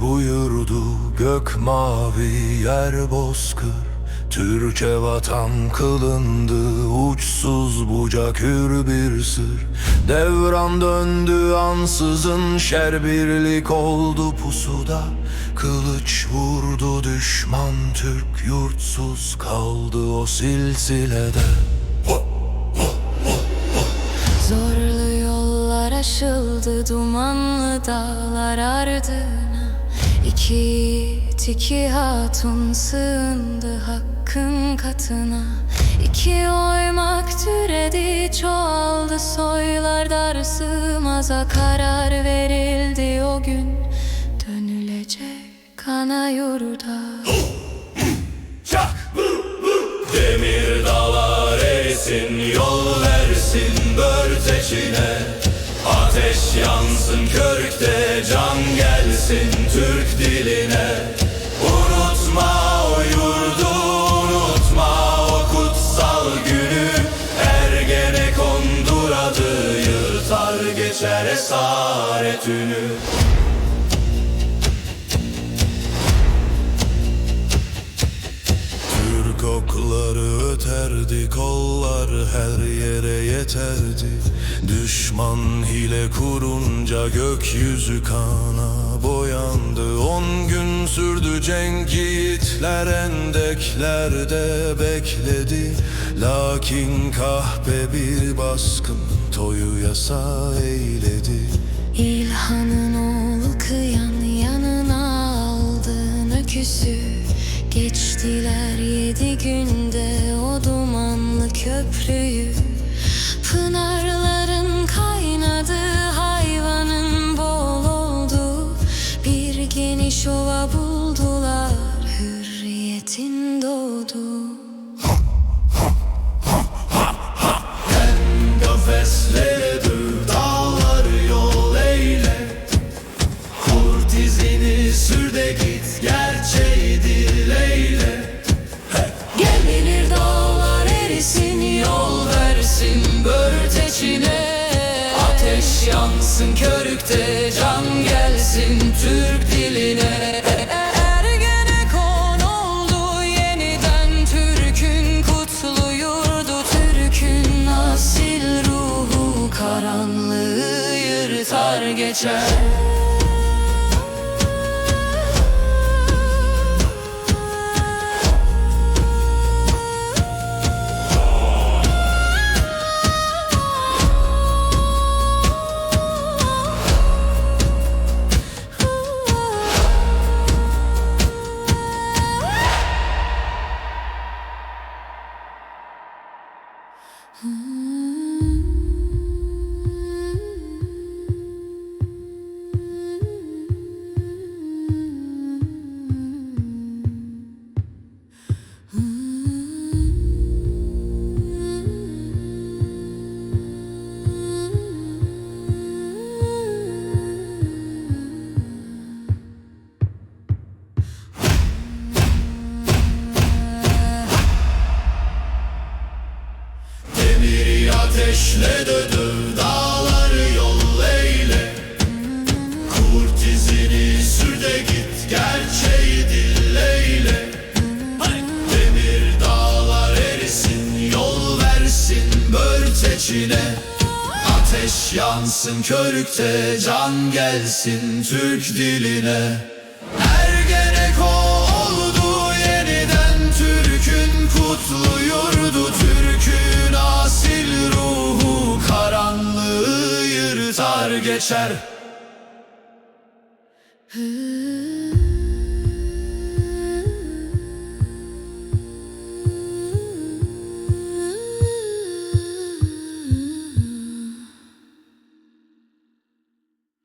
Buyurdu gök mavi yer bozkır. Türkçe vatan kılındı uçsuz bucak hür bir sır. Devran döndü ansızın şer birlik oldu pusuda. Kılıç vurdu düşman Türk yurtsuz kaldı o silsilede. Zorlu yollar aşıldı dumanlı dağlar ardına Yiğit iki hatun sığındı hakkın katına. İki oymak türedi çoğaldı soylar dar sığmaza. Karar verildi o gün Dönülecek ana yurda. Demir dağlar erisin yol versin börteçine Ateş yansın körükte can Diline Unutma o yurdu unutma o kutsal günü. Ergenekon'dur adı yırtar geçer esaretünü. Türk okları öterdi kollar her yere yeterdi. Düşman hile kurunca gökyüzü kana boyandı. On gün sürdü cenk yiğitler endeklerde bekledi. Lakin kahpe bir baskın toyu yasa eyledi. İlhan'ın oğlu kıyan yanına aldın öküsü Geçtiler yedi günde o dumanlı köprüyü de git gerçeği dileyle. Gemilir dağlar erisin yol versin börteçine Ateş yansın körükte can gelsin Türk diline. Ergenekon oldu yeniden Türk'ün kutlu yurdu Türk'ün asil ruhu karanlığı yırtar geçer döv dağları Kurt izini sür git gerçeği dilleyle. Demir dağlar erisin yol versin börteçine Ateş yansın körükte can gelsin Türk diline. Ergenekon oldu yeniden Türk'ün kutlu yurdu Türk'ün geçer Hı